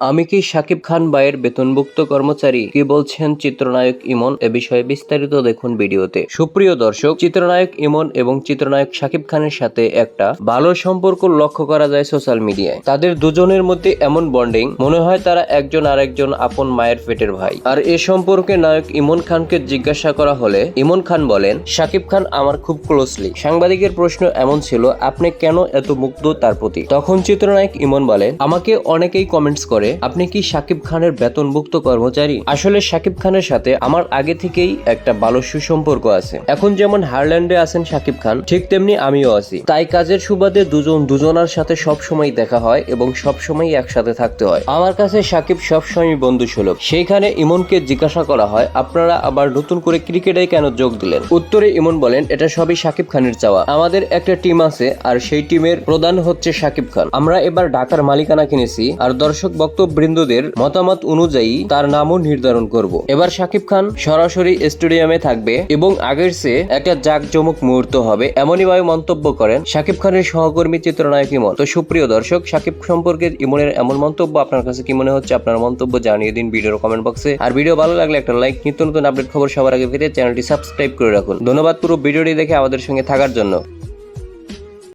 আমি কি শাকিব খান ভাইয়ের বেতনভুক্ত কর্মচারী? কি বলছেন চিত্রনায়ক ইমন? এ বিষয়ে বিস্তারিত দেখুন ভিডিওতে। সুপ্রিয় দর্শক, চিত্রনায়ক ইমন এবং চিত্রনায়ক শাকিব খানের সাথে একটা ভালো সম্পর্ক লক্ষ্য করা যায় সোশ্যাল মিডিয়ায়। তাদের দুজনের মধ্যে এমন বন্ডিং, মনে হয় তারা একজন আরেকজন আপন মায়ের পেটের ভাই। আর এ সম্পর্কে নায়ক ইমন খানকে জিজ্ঞাসা করা হলে, ইমন খান বলেন শাকিব খান আমার খুব ক্লোজলি সাংবাদিকের প্রশ্ন এমন ছিল, আপনি কেন এত মুগ্ধ তার প্রতি? তখন চিত্রনায়ক ইমন বলেন, আমাকে অনেকেই কমেন্টস করে আপনি কি শাকিব খানের বেতনভুক্ত কর্মচারী? আসলে শাকিব খানের সাথে আমার আগে থেকেই একটা ভালো সুসম্পর্ক আছে। এখন যেমন হারল্যান্ডে আছেন শাকিব খান, ঠিক তেমনি আমিও আছি। তাই কাজের সুবাদে দুজন, দুজনার সাথে সব সময় দেখা হয় এবং সব সময় একসাথে থাকতে হয়। আমার কাছে শাকিব সবসময় বন্ধু সুলভ সেইখানে ইমনকে জিজ্ঞাসা করা হয়, আপনারা আবার নতুন করে ক্রিকেটে কেন যোগ দিলেন? উত্তরে ইমন বলেন, এটা সবই শাকিব খানের চাওয়া। আমাদের একটা টিম আছে, আর সেই টিমের প্রধান হচ্ছে শাকিব খান। আমরা এবার ঢাকার মালিকানা কিনেছি, আর দর্শক বক্তবৃন্দদের মতামত অনুযায়ী তার নামও নির্ধারণ করব। এবার শাকিব খান সরাসরি স্টেডিয়ামে থাকবে এবং আগের চেয়ে একটা জাঁকজমক মুহূর্ত হবে, এমনই ভাবে মন্তব্য করেন শাকিব খানের সহকর্মী চিত্রনায়ক ইমন তো সুপ্রিয় দর্শক শাকিব সম্পর্কে ইমনের এমন মন্তব্য আপনার কাছে কি মনে হচ্ছে? আপনার মন্তব্য জানিয়ে দিন ভিডিওর কমেন্ট বক্সে আর ভিডিও ভালো লাগলে একটা লাইক নিত্য নতুন আপডেট খবর সবার আগে পেতে চ্যানেলটি সাবস্ক্রাইব করে রাখুন। ধন্যবাদ পুরো ভিডিওটি দেখে আমাদের সঙ্গে থাকার জন্য।